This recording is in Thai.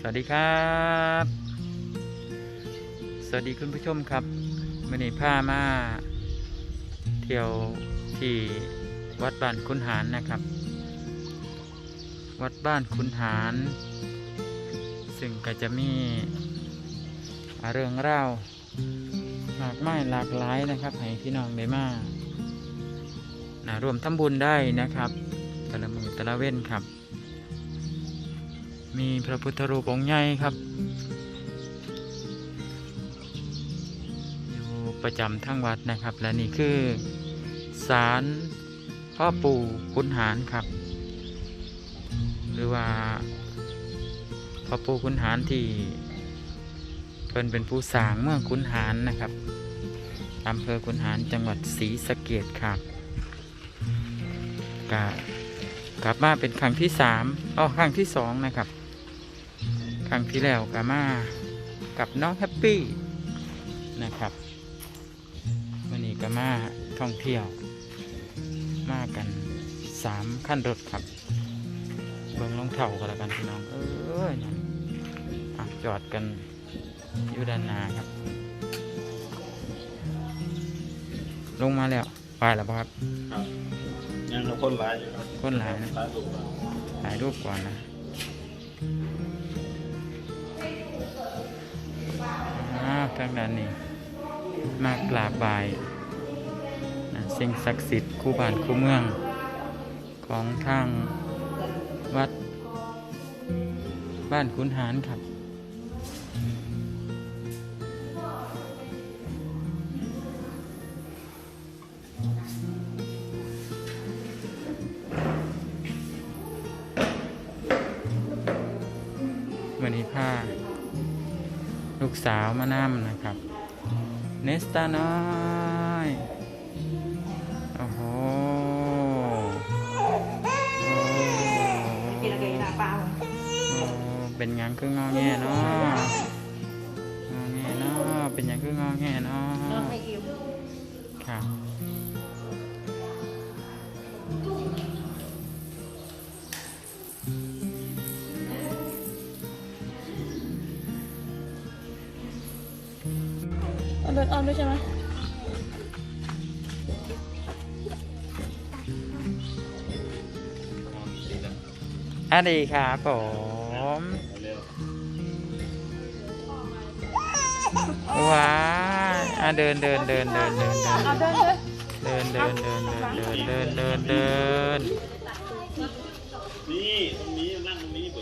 สวัสดีครับ สวัสดีคุณผู้ชมครับมื่อนี้พามา เที่ยวที่วัดบ้านคุนหารนะครับ วัดบ้านคุนหาร ซึ่งก็จะมีเรื่องเล่าวมากมายหลากหลายนะครับ ให้พี่น้องได้มานะรวมทำบุญได้นะครับ แต่ละมือแต่ละเว้นครับ มีพระพุทธรูปองค์ใหญ่ครับ อยู่ประจำทั้งวัดนะครับ และนี่คือศาลพ่อปู่ขุนหารครับ หรือว่าพ่อปู่ขุนหารที่เพิ่นเป็นผู้สร้างเมืองขุนหารนะครับอำเภอขุนหารจังหวัดศรีสะเกดครับกกลับมาเป็นครั้งที่สามอ๋อครั้งที่สองนะครับ ครั้งที่แล้วก็มากับน้องแฮปปี้นะครับวันนี้ก็มาท่องเที่ยว มากันสามขั้นรถครับ เบิ่งรองเท้ากันแล้วกันพี่น้อง เอ้ยนั่นอะจอดกันอยู่ด้านหน้าครับ ลงมาแล้วไปแล้วปะครับ ครับยังเราคนร้ายอยู่ครับคนหลายนะร้ายถูกครับถ่ายรูปก่อนนะ ทางด้านนี้มากราบไหว้นะสิ่งศักดิ์สิทธิ์คู่บ้านคู่เมือง ของทางวัดบ้านขุนหารครับ ลูกสาวมานั่นะครับ เนสตาน้อย โอ้โหโอ้กินอะไรกันเปล่าโอ้เป็นหยังคืองอแงเนาะงอแงเนาะเป็นหยังคืองอแงเนาะน้องไม่อิ่มครับ เอาเดินออนด้วยใช่ไหมอะดีครับผมเร็วว้าอะเดินเดินเดินเดินเดินเดินเอาเดินเลยเดินเดินเดินเดินเดินเดินเดินเดิน นี่